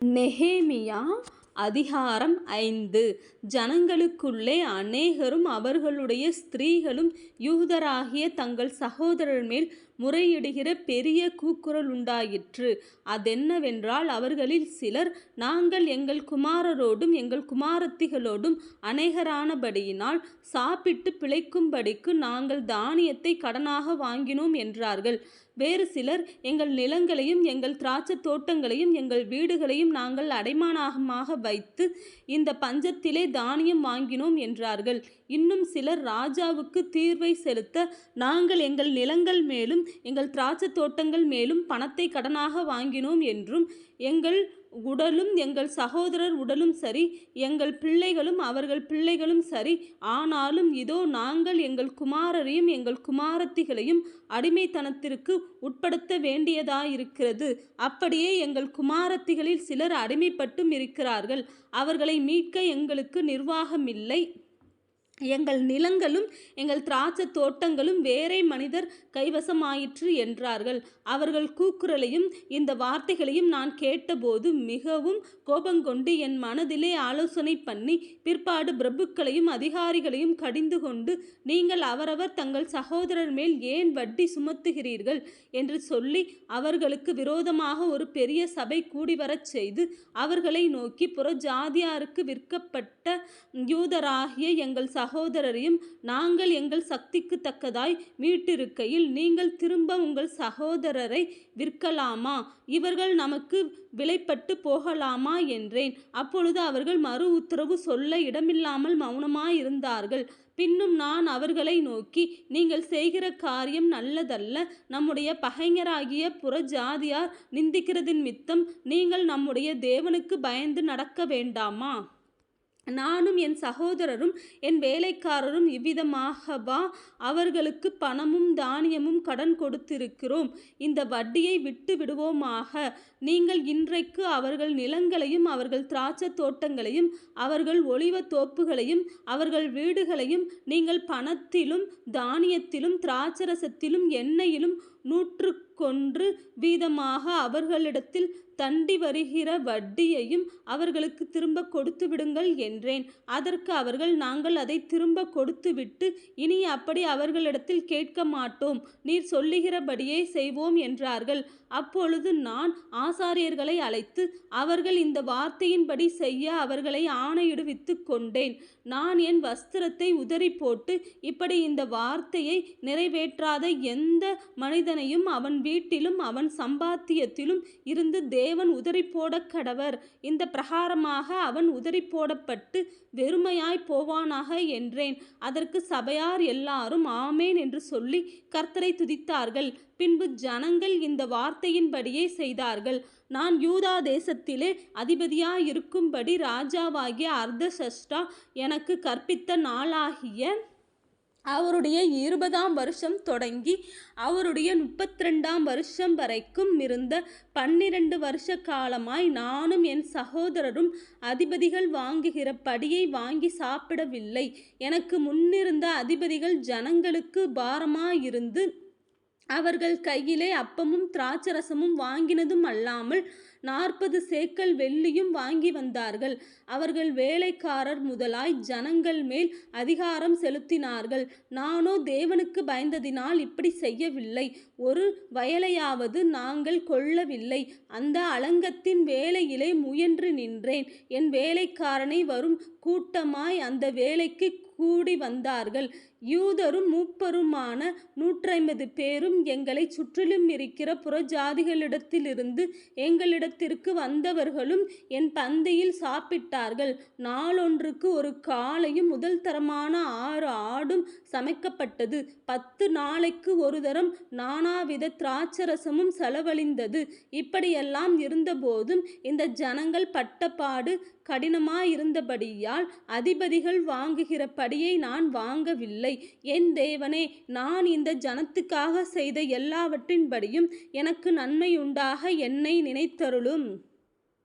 நெஹேமியா அதிகாரம் ஐந்து ஜனங்களுக்குள்ளே அநேகரும் அவர்களுடைய ஸ்திரீகளும் யூதராகிய தங்கள் சகோதரர் மேல் முறையிடுகிற பெரிய கூக்குரல் உண்டாயிற்று. அதென்னவென்றால் அவர்களில் சிலர் நாங்கள் எங்கள் குமாரரோடும் எங்கள் குமாரத்திகளோடும் அநேகரானபடியினால் சாப்பிட்டு பிழைக்கும்படிக்கு நாங்கள் தானியத்தை கடனாக வாங்கினோம் என்றார்கள். வேறு சிலர் எங்கள் நிலங்களையும் எங்கள் திராட்சை தோட்டங்களையும் எங்கள் வீடுகளையும் நாங்கள் அடைமானமாக வைத்து இந்த பஞ்சத்திலே தானியம் வாங்கினோம் என்றார்கள். இன்னும் சிலர் ராஜாவுக்கு தீர்வை செலுத்த நாங்கள் எங்கள் நிலங்கள் மேலும் எங்கள் திராட்சை தோட்டங்கள் மேலும் பணத்தை கடனாக வாங்கினோம் என்றும் எங்கள் உடலும் எங்கள் சகோதரர் உடலும் சரி எங்கள் பிள்ளைகளும் அவர்கள் பிள்ளைகளும் சரி ஆனாலும் இதோ நாங்கள் எங்கள் குமாரரையும் எங்கள் குமாரத்திகளையும் அடிமைத்தனத்திற்கு உட்படுத்த வேண்டியதாயிருக்கிறது. அப்படியே எங்கள் குமாரத்திகளில் சிலர் அடிமைப்பட்டும் இருக்கிறார்கள். அவர்களை மீட்க எங்களுக்கு நிர்வாகமில்லை. எங்கள் நிலங்களும் எங்கள் திராட்சைத் தோட்டங்களும் வேறே மனிதர் கைவசமாயிற்று என்றார்கள். அவர்கள் கூக்குரலையும் இந்த வார்த்தைகளையும் நான் கேட்டபோது மிகவும் கோபங்கொண்டு என் மனதிலே ஆலோசனை பண்ணி பிற்பாடு பிரபுக்களையும் அதிகாரிகளையும் கடிந்து கொண்டு நீங்கள் அவரவர் தங்கள் சகோதரர் மேல் ஏன் வட்டி சுமத்துகிறீர்கள்? என்று சொல்லி அவர்களுக்கு விரோதமாக ஒரு பெரிய சபை கூடிவரச் செய்து அவர்களை நோக்கி புறஜாதியாருக்கு விற்கப்பட்ட யூதராகிய எங்கள் சகோதரரையும் நாங்கள் எங்கள் சக்திக்குத் தக்கதாய் மீட்டிருக்கையில் நீங்கள் திரும்ப உங்கள் சகோதரரை விற்கலாமா? இவர்கள் நமக்கு விலைப்பட்டு போகலாமா? என்றேன். அப்பொழுது அவர்கள் மறு உத்தரவு சொல்ல இடமில்லாமல் மௌனமாயிருந்தார்கள் பின்னும் நான் அவர்களை நோக்கி நீங்கள் செய்கிற காரியம் நல்லதல்ல. நம்முடைய பகைஞராகிய புறஜாதியார் நிந்திக்கிறதினிமித்தம் நீங்கள் நம்முடைய தேவனுக்கு பயந்து நடக்க வேண்டாமா? நானும் என் சகோதரரும் என் வேலைக்காரரும் இவ்விதமாகவா அவர்களுக்கு பணமும் தானியமும் கடன் கொடுத்திருக்கிறோம்? இந்த வட்டியை விட்டு விடுவோமாக நீங்கள் இன்றைக்கு அவர்கள் நிலங்களையும் அவர்கள் திராட்சைத் தோட்டங்களையும் அவர்கள் ஒளிவ தோப்புகளையும் அவர்கள் வீடுகளையும் நீங்கள் பணத்திலும் தானியத்திலும் திராட்சரசத்திலும் எண்ணெயிலும் நூற்று கொன்று வீதமாக அவர்களிடத்தில் தண்டி வருகிற வட்டியையும் அவர்களுக்கு திரும்ப கொடுத்து விடுங்கள் என்றேன். அதற்கு அவர்கள் நாங்கள் அதை திரும்ப கொடுத்துவிட்டு இனி அப்படி அவர்களிடத்தில் கேட்க மாட்டோம் நீர் சொல்லுகிறபடியே செய்வோம் என்றார்கள். அப்பொழுது நான் ஆசாரியர்களை அழைத்து அவர்கள் இந்த வார்த்தையின்படி செய்ய அவர்களை ஆணையிடுவித்துக் கொண்டேன். நான் என் வஸ்திரத்தை உதறிப்போட்டு இப்படி இந்த வார்த்தையை நிறைவேற்றாத எந்த மனிதனையும் அவன் வீட்டிலும் அவன் சம்பாத்தியத்திலும் இருந்து தேவன் உதறிப்போடக்கடவர். இந்த பிரகாரமாக அவன் உதறிப்போடப்பட்டு வெறுமையாய் போவானாக என்றேன். அதற்கு சபையார் எல்லாரும் ஆமேன் என்று சொல்லி கர்த்தரை துதித்தார்கள். பின்பு ஜனங்கள் இந்த வார்த்தையின்படியே செய்தார்கள். நான் யூதா தேசத்திலே அதிபதியாயிருக்கும்படி ராஜாவாகிய அர்தசஷ்டா எனக்கு கற்பித்த நாளாகிய அவருடைய இருபதாம் வருஷம் தொடங்கி அவருடைய முப்பத்தி ரெண்டாம் வருஷம் வரைக்கும் இருந்த பன்னிரண்டு வருஷ காலமாய் நானும் என் சகோதரரும் அதிபதிகள் வாங்குகிற படியை வாங்கி சாப்பிடவில்லை. எனக்கு முன்னிருந்த அதிபதிகள் ஜனங்களுக்கு பாரமாயிருந்து அவர்கள் கையிலே அப்பமும் திராட்சரசமும் வாங்கினதும் அல்லாமல் நாற்பது சேக்கல் வெள்ளியும் வாங்கி வந்தார்கள் அவர்கள் வேலைக்காரர் முதலாய் ஜனங்கள் மேல் அதிகாரம் செலுத்தினார்கள். நானோ தேவனுக்கு பயந்ததினால் இப்படி செய்யவில்லை. ஒரு வயலையாவது நாங்கள் கொள்ளவில்லை. அந்த அலங்கத்தின் வேலையிலே முயன்று நின்றேன். என் வேலைக்காரனை வரும் கூட்டமாய் அந்த வேலைக்கு கூடி வந்தார்கள் யூதரும் மூப்பருமான நூற்றைம்பது பேரும் எங்களை சுற்றிலும் இருக்கிற புறஜாதிகளிடத்திலிருந்து எங்களிடம் எங்களிடத்திற்கு வந்தவர்களும் என் பந்தியில் சாப்பிட்டார்கள். நாளொன்றுக்கு ஒரு காளையும் முதல்தரமான ஆறு ஆடும் சமைக்கப்பட்டது. பத்து நாளைக்கு ஒரு தரம் நானாவித திராட்சரசமும் செலவழிந்தது. இப்படியெல்லாம் இருந்தபோதும் இந்த ஜனங்கள் பட்டப்பாடு கடினமாயிருந்தபடியால் அதிபதிகள் வாங்குகிற படியை நான் வாங்கவில்லை. என் தேவனே நான் இந்த ஜனத்துக்காக செய்த எல்லாவற்றின்படியும் எனக்கு நன்மையுண்டாக என்னை அருளும்